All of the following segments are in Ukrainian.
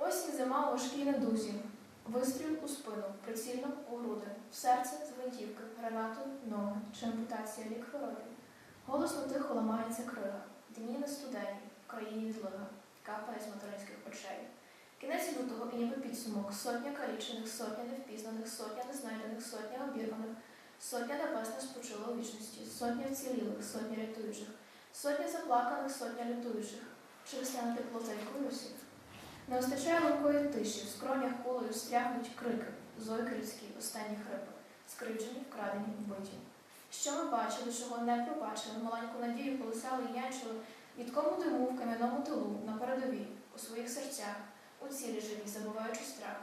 Осінь зима у важкій недузі. Вистріл у спину, прицільно у груди, в серце з гвинтівки, гранату ноги, чи ампутація лік хвороби. Голосно тихо ламається крига, дні не студені, в країні злига, капає з материнських очей. Кінець лютого і ніби підсумок, сотня калічених, сотня невпізнаних, сотня незнайдених, сотня обірваних, сотня небесна спочила у вічності, сотня вцілілих, сотня рятуючих, сотня заплаканих, сотня лютуючих, чи весняне тепло зайкою усіх. Не вистачає легкої тиші, в скронях кулею стрягнуть крики, зойки людські, останні хрипи, скривджені, вкрадені, вбиті. Що ми бачили, чого не пробачили, маленьку надію колисали і янчили, від кому диму в кам'яному тилу, на передовій, у своїх серцях, у цілі живі, забуваючи страх.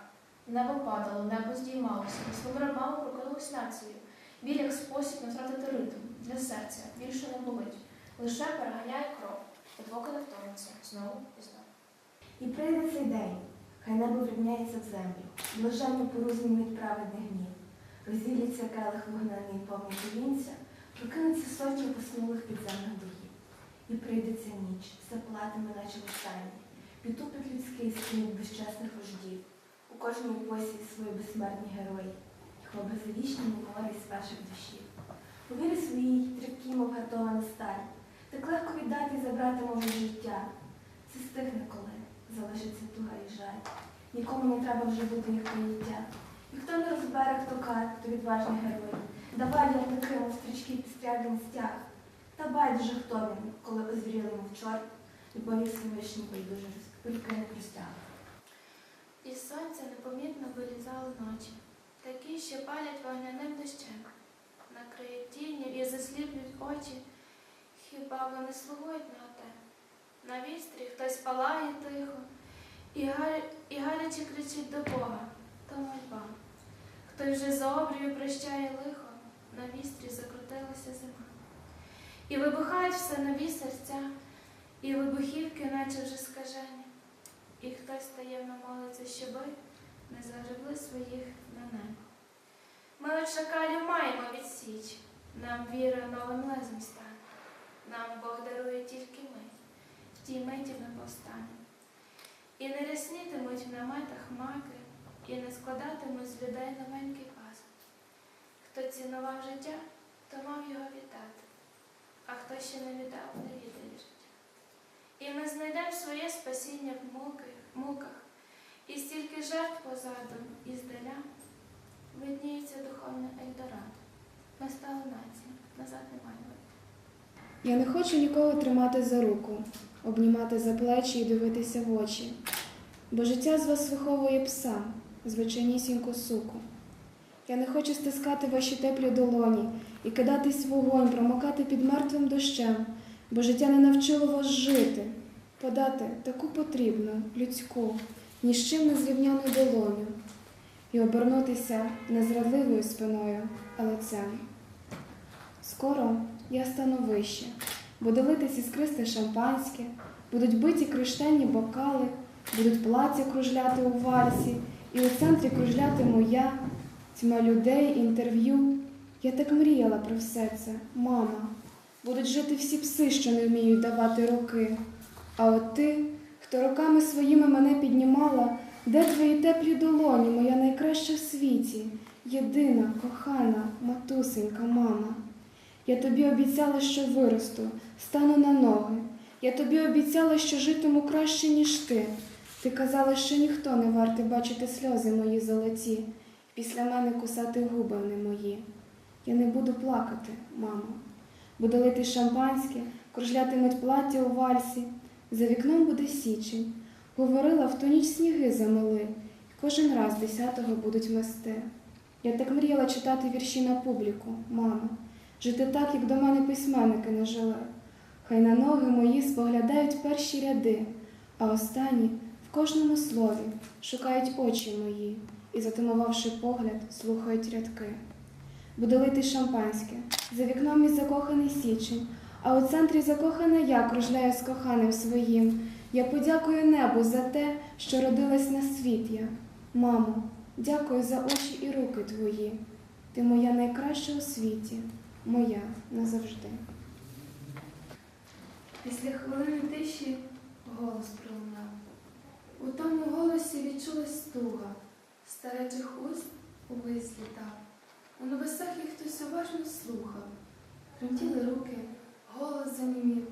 Небо падало, небо здіймалося, своїми рабами прокинулась націю. Біль як спосіб не втратити ритм для серця, більше не болить, лише переганяє кров, та не втомиться знову і знову. І прийде цей день, хай небо врівняється в землю, блаженно пору змінить праведний гнів. Розділяться келих вогняний повний повінця, прокинуться сотні поснулих підземних духів. І прийде ця ніч, заплатиме, наче востаннє, підтупить людський скинуть безчесних вождів. У кожній посі свої безсмертні герої, їх безвічні мори з перших душів. У своїй тріпкі, мов гартована сталь, так легко віддати і забрати може життя. Це стихне коли залишиться туга і жаль. Нікому не треба вже бути ніхто ніття. Ніхто не розбере, хто кар, хто відважний герой. Давай я таким у стрічки підстрягнен стяг. Та байдуже хто він, коли йому в чорт, любові Всевишній байдуже не простяг. Із сонця непомітно вилізали ночі, такі, що палять вогняним дощем, накриють тіні і засліплють очі, хіба вони слугують на? На вістрі хтось палає тихо, і, га... і гаряче кричить до Бога, то мольба. Хтось вже за обрію прощає лихо, на вістрі закрутилася зима. І вибухають все нові серця, і вибухівки, наче вже скажені. І хтось таємно молиться, щоби не загребли своїх на небо. Ми от шакалів маємо відсіч, нам віра новим лезом стане. Нам Бог дарує тільки в тій миті ми повстанемо. І не ряснітимуть в наметах маки, і не складатимуть з людей новенький пас. Хто цінував життя, то мав його вітати, а хто ще не віддав, не віддає життя. І ми знайдемо своє спасіння в муках, муках, і стільки жертв позаду і здаля видніється духовне Ельдорадо. Ми стали нація, назад немає. Я не хочу нікого тримати за руку, обнімати за плечі і дивитися в очі, бо життя з вас виховує пса, звичайнісіньку суку. Я не хочу стискати ваші теплі долоні і кидатись в вогонь, промокати під мертвим дощем, бо життя не навчило вас жити, подати таку потрібну, людську, ні з чим не зрівняну долоню, і обернутися незрадливою спиною, а лицем. Скоро я стану вище, буду литись іскристе шампанське, будуть биті криштальні бокали, будуть плаття кружляти у вальсі, і у центрі кружлятиму я, тьма людей, інтерв'ю. Я так мріяла про все це, мама. Будуть жити всі пси, що не вміють давати руки. А от ти, хто руками своїми мене піднімала, де твої теплі долоні, моя найкраща в світі, єдина, кохана, матусенька, мама. Я тобі обіцяла, що виросту, стану на ноги. Я тобі обіцяла, що житиму краще, ніж ти. Ти казала, що ніхто не вартий бачити сльози мої золоті, після мене кусати губи не мої. Я не буду плакати, мамо. Буду лити шампанське, кружлятимуть плаття у вальсі. За вікном буде січень. Говорила, в ту ніч сніги замили, і кожен раз десятого будуть мести. Я так мріяла читати вірші на публіку, мамо жити так, як до мене письменники не жили. Хай на ноги мої споглядають перші ряди, а останні в кожному слові шукають очі мої і, затимувавши погляд, слухають рядки. Буду лити шампанське, за вікном мій закоханий січень, а у центрі закохана я кружляю з коханим своїм. Я подякую небу за те, що родилась на світ я. Мамо, дякую за очі і руки твої. Ти моя найкраща у світі моя назавжди. Після хвилини тиші голос пролунав. У тому голосі відчулась стуга, старечих уст увесь злітав. У небесах їх хтось уважно слухав. Тремтіли руки, голос занімів,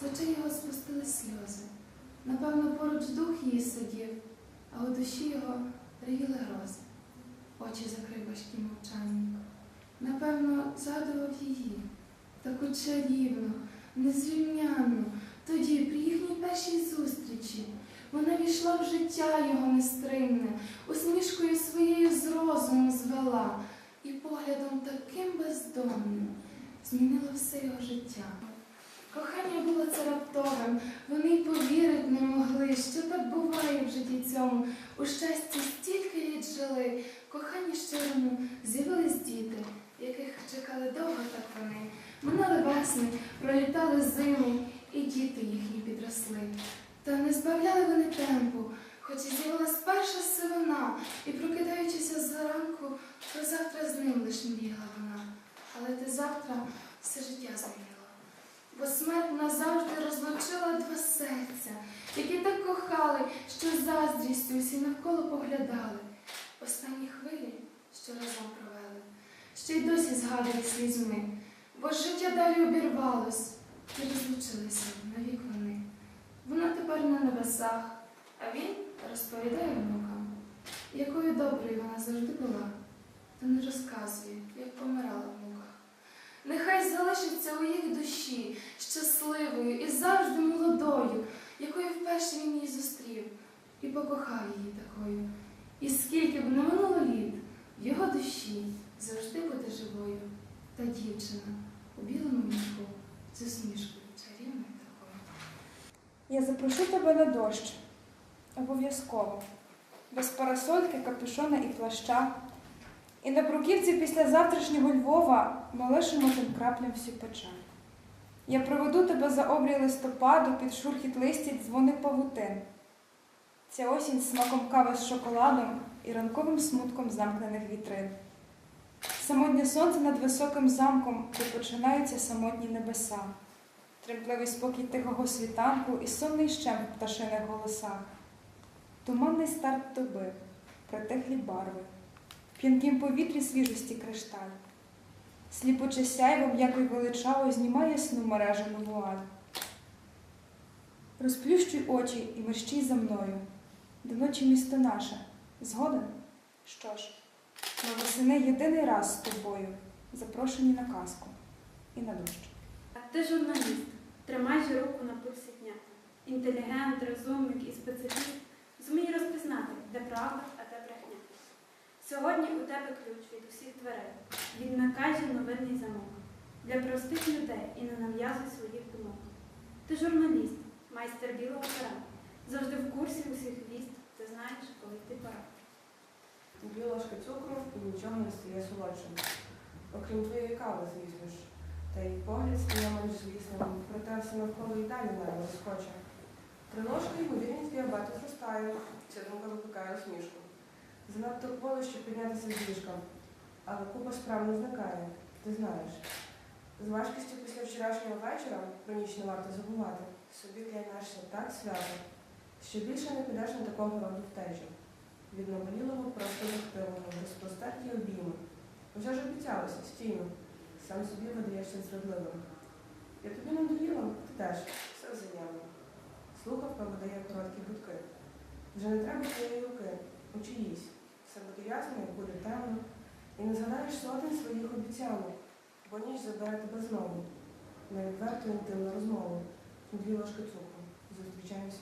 з очей його спустили сльози. Напевно, поруч дух її сидів, а у душі його ревіли грози. Очі закрив важкі мовчанні. Напевно, згадував її, таку чарівну, незрівнянну, тоді, при їхній першій зустрічі. Вона війшла в життя його нестримне, усмішкою своєю з розуму звела і поглядом таким бездомним змінила все його життя. Кохання було це раптовим, вони й повірить не могли, що так буває в житті цьому. У щасті стільки літ жили, коханні щирому з'явились діти, яких чекали довго так вони. Минали весни, пролітали зими, і діти їхні підросли. Та не збавляли вони темпу, хоч і з'явилась перша сивина, і прокидаючися зранку, про завтра з ним лиш мріяла вона. Але те завтра все життя змінило. Бо смерть назавжди розлучила два серця, які так кохали, що заздрістю усі навколо поглядали. Останні хвилі, що разом провели, ще й досі згадують слізьми, бо життя далі обірвалось, і розлучилися навік вони. Вона тепер на небесах, а він розповідає внукам, якою доброю вона завжди була, та не розказує, як помирала залишиться у їх душі щасливою і завжди молодою, якою вперше він її зустрів, і покохав її такою. І скільки б не минуло літ, в його душі завжди буде живою та дівчина у білому мішку з усмішкою чарівною такою. Я запрошу тебе на дощ. Обов'язково. Без парасольки, капюшона і плаща. І на бруківці після завтрашнього Львова ми лишимо тим краплям всю печаль. Я проведу тебе за обрій листопаду під шурхіт листять дзвони павутин. Ця осінь смаком кави з шоколадом і ранковим смутком замкнених вітрин. Самотнє сонце над високим замком, де починаються самотні небеса тремтливий спокій тихого світанку і сонний щем в пташиних голосах. Туманний старт доби, притихлі барви, в п'янкім повітрі свіжості кришталь. Сліпуче сяйво м'яко й величаво знімає ясну мережену вуаль. Розплющуй очі і мерщій за мною. До ночі місто наше. Згоден? Що ж, ми восени єдиний раз з тобою, запрошені на казку і на дощ. Ти журналіст, тримай же руку на пульсі дня. Інтелігент, розумник і спеціаліст зумій розпізнати, де правда, а де брехня. Сьогодні у тебе ключ від усіх дверей. Відмикай же новинний замок для простих людей і не нав'язуй своїх думок. Ти журналіст, майстер білого пера, завжди в курсі усіх віст, ти знаєш, коли ти пора. Дві ложки цукру і нічого не стає солодшим. Окрім твоєї кави, звісно ж. Та й погляд стає менш звісним, проте все навколо і далі нами розкоче. Три ложки ймовірність діабету зростає. Ця думка викликає усмішку. Занадто боло, щоб піднятися з ліжка. Але купа справ не зникає, ти знаєш. З важкістю після вчорашнього вечора про ніч не варто забувати. Собі клянешся так свято, що більше не підеш на такого роду втечу. Від наболілого просто захтивого, розпростерті обійми. Вже ж обіцялося, стійно. Сам собі видаєшся зрадливим. Я тобі надоїла, ти теж, все взаємно. Слухавка видає короткі гудки. Вже не треба твоєї руки, учиїсь. Все буде ясно, як буде темно. І не згадаєш сотень своїх обіцянок, бо ніч забере тебе знову. На відверту інтимну розмову. Дві ложки цукру. Зустрічаємося.